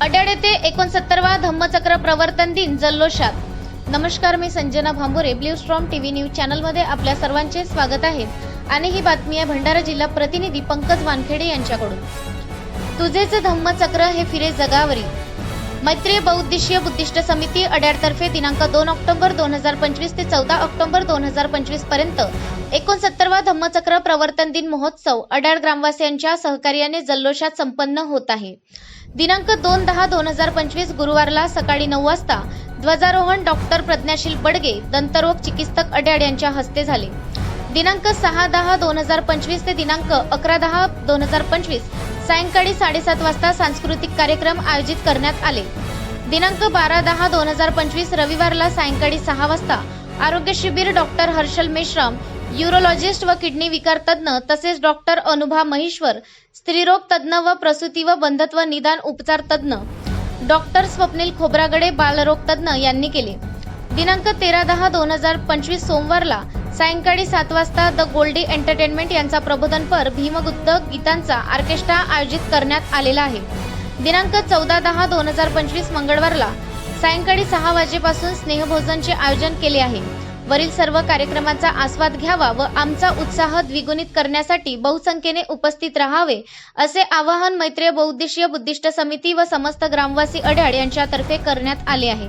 अड्याड येथे एकोणसत्तरवा धम्मचक्र प्रवर्तन दिन जल्लोषात. नमस्कार मी Sanjana Bhambure blue storm TV news चॅनलमध्ये आपल्या सर्वांचे स्वागत आहे. आणि ही बातमी आहे भंडारा जिल्हा प्रतिनिधी पंकज वानखेडे यांच्याकडून. तुझेच धम्मचक्र हे फिरे जगावरी. मैत्रीय बहुउद्देशीय बुद्धिष्ट समिती अड्याडतर्फे दिनांक दोन ऑक्टोबर दोन हजार पंचवीस ते चौदा ऑक्टोबर दोन हजार पंचवीसपर्यंत एकोणसत्तरवा धम्मचक्र प्रवर्तन दिन महोत्सव अड्याड ग्रामवासियांच्या सहकार्याने जल्लोषात संपन्न होत आहे. दिनांक दोन दहा दोन हजार पंचवीस गुरुवारला सकाळी नऊ वाजता ध्वजारोहण डॉक्टर प्रज्ञाशील बडगे दंतरोग चिकित्सक अड्याड यांच्या हस्ते झाले. दिनांक सहा दहा दोन हजार पंचवीस ते दिनांक अकरा दहा दोन हजार पंचवीस सायंकाळी साडेसात वाजता सांस्कृतिक कार्यक्रम आयोजित करण्यात आले. दिनांक बारा दहा दोन हजार पंचवीस रविवारला सायंकाळी सहा वाजता आरोग्य शिबिर डॉक्टर हर्षल मेश्राम युरोलॉजिस्ट व किडनी विकार तज्ज्ञ तसेच डॉक्टर अनुभा महेश्वर स्त्रीरोग तज्ज्ञ व प्रसूती व बंधत्व निदान उपचार तज्ज्ञ डॉक्टर स्वप्नील खोब्रागडे बालरोग तज्ज्ञ यांनी केले. दिनांक तेरा दहा दोन हजार पंचवीस सोमवारला सायंकाळी सात वाजता द गोल्डी एंटरटेनमेंट यांचा प्रबोधनपर भीमगुप्त गीतांचा ऑर्केस्ट्रा आयोजित करण्यात आलेला आहे. दिनांक चौदा दहा दोन हजार पंचवीस मंगळवारला सायंकाळी सहा वाजेपासून स्नेहभोजनचे आयोजन केले आहे. वरील सर्व कार्यक्रमाचा आस्वाद घ्यावा व आमचा उत्साह द्विगुणित करण्यासाठी बहुसंख्येने उपस्थित राहावे असे आवाहन मैत्रीय बहुउद्देशीय बुद्धिस्ट समिती व समस्त ग्रामवासी अड्याड यांच्यातर्फे करण्यात आले आहे.